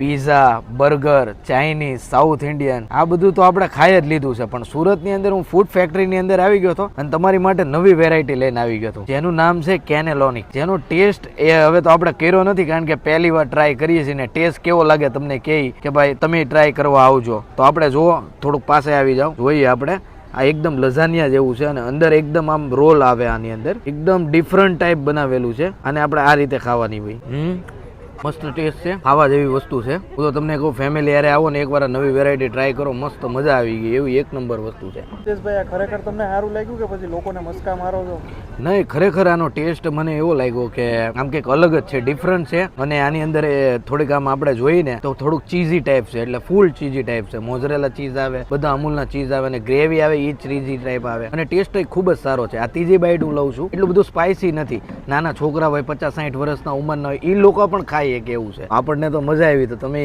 Pizza burger Chinese south Indian આ બધું તો આપણે ખાઈ જ લીધું છે. પણ સુરતની અંદર હું ફૂડ ફેક્ટરીની અંદર આવી ગયો હતો અને તમારી માટે નવી વેરાયટી લઈને આવી ગયો હતો. જેનું નામ છે કેનેલોનિક જેનો ટેસ્ટ એ હવે તો આપણે કર્યો નથી કારણ કે પહેલી વાર ટ્રાય કરીએ છીએ ને ટેસ્ટ કેવો લાગે તમને કહે કે ભાઈ તમે ટ્રાય કરવા આવજો. તો આપણે જુઓ, થોડુંક પાસે આવી જાઓ. જોઈએ આપણે, આ એકદમ લઝાનિયા જેવું છે અને અંદર એકદમ આમ રોલ આવે આની અંદર. એકદમ ડિફરન્ટ ટાઈપ બનાવેલું છે અને આપણે આ રીતે ખાવાની હોય. હમ. મસ્ત ટેસ્ટ છે. ખાવા જેવી વસ્તુ છે. હું તો તમને કહું ફેમિલી યારે આવો ને એકવાર નવી વેરાયટી ટ્રાય કરો મસ્ત મજા આવી ગઈ. એવી એક નંબર વસ્તુ છે. ભાઈ ખરેખર તમને સારું લાગ્યું કે પછી લોકોને મસ્કા મારો છો? નહીં ખરેખર આનો ટેસ્ટ મને એવો લાગ્યો કે આમ કંઈક અલગ જ છે ડિફરન્ટ છે. અને આની અંદર થોડીક આમ આપણે જોઈને તો થોડુંક ચીઝી ટાઈપ છે એટલે ફૂલ ચીઝી ટાઈપ છે. મોઝરેલા ચીઝ આવે બધા અમૂલના ચીઝ આવે અને ગ્રેવી આવે એ ચીઝી ટાઈપ આવે. અને ટેસ્ટ ખૂબ જ સારો છે. આ ત્રીજી બાઈટ હું લઉં છું. એટલું બધું સ્પાઇસી નથી. નાના છોકરા હોય પચાસ સાઠ વર્ષના ઉંમરના હોય એ લોકો પણ ખાય કે એવું છે? આપણને તો મજા આવી તો તમે